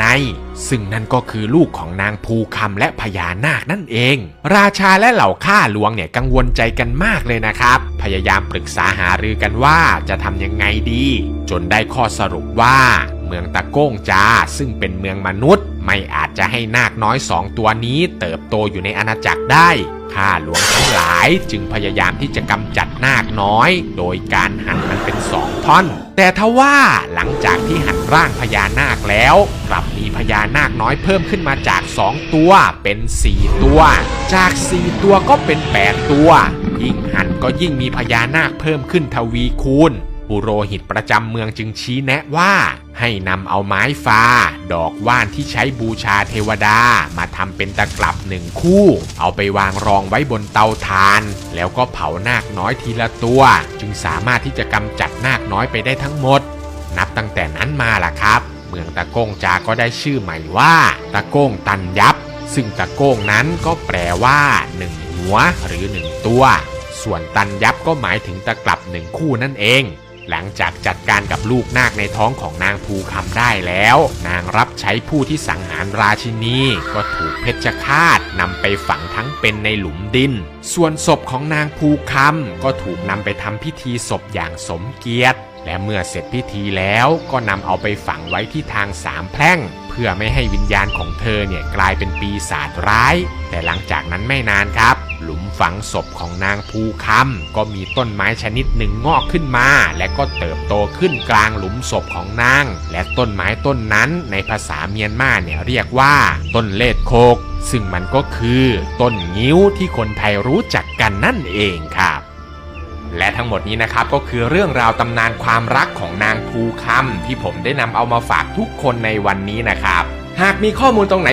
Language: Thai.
ใน ซึ่งนั่นก็คือลูกของนางภูคำและพญานาคนั่นเอง ราชาและเหล่าข้าหลวงเนี่ยกังวลใจกันมากเลยนะครับ พยายามปรึกษาหารือกันว่าจะทำยังไงดี จนได้ข้อสรุปว่า เมืองตะโก้งจาซึ่งเป็นเมืองมนุษย์ ไม่อาจจะให้นาคน้อยสองตัวนี้เติบโตอยู่ในอาณาจักรได้ข้าหลวงทั้งหลายจึงพยายามที่จะกำจัดนาคน้อย โดยการหั่นมันเป็นสองท่อน แต่ทว่าหลังจากที่หั่นร่างพญานาคแล้วกลับ ญานาคน้อยเพิ่มขึ้นมาจาก 2 ตัวเป็น 4 ตัว จาก 4 ตัวก็เป็น 8 ตัว ยิ่งหั่นก็ยิ่งมีพญานาคเพิ่มขึ้นทวีคูณปุโรหิตประจำเมืองจึงชี้แนะว่า ให้นำเอาไม้ฟ้า ดอกว่านที่ใช้บูชาเทวดา มาทำเป็นตะกลับหนึ่งคู่ เอาไปวางรองไว้บนเตาถ่าน แล้วก็เผานาคน้อยทีละตัว จึงสามารถที่จะกำจัดนาคน้อยไปได้ทั้งหมด นับตั้งแต่นั้นมาล่ะครับ เมืองตะโก้งจาก็ได้ชื่อใหม่ว่า ตะโก้งตันยับ ซึ่งตะโก้งนั้นก็แปลว่าหนึ่งหัวหรือหนึ่งตัว ส่วนตันยับก็หมายถึงตะกลับหนึ่งคู่นั่นเอง หลังจากจัดการกับลูกนาคในท้องของนางภูคำได้แล้ว นางรับใช้ผู้ที่สังหารราชินี ก็ถูกเพชฌฆาตนำไปฝังทั้งเป็นในหลุมดิน ส่วนศพของนางภูคำก็ถูกนำไปทำพิธีศพอย่างสมเกียรติ และเมื่อเสร็จพิธีแล้วก็นำเอาไปฝังไว้ที่ทางสามแพร่ง เพื่อไม่ให้วิญญาณของเธอเนี่ยกลายเป็นปีศาจร้าย แต่หลังจากนั้นไม่นานครับ หลุมฝังศพของนางภูคำก็มีต้นไม้ชนิดหนึ่งงอกขึ้นมา และก็เติบโตขึ้นกลางหลุมศพของนาง และต้นไม้ต้นนั้นในภาษาเมียนมาเนี่ยเรียกว่า ต้นเลดโคก ซึ่งมันก็คือ ต้นงิ้วที่คนไทยรู้จักกันนั่นเองครับ และทั้งหมดนี้นะครับก็คือเรื่องราวตำนานความรักของนางภูคำที่ผมได้นำเอามาฝากทุกคนในวันนี้นะครับ หากมีข้อมูลตรงไหน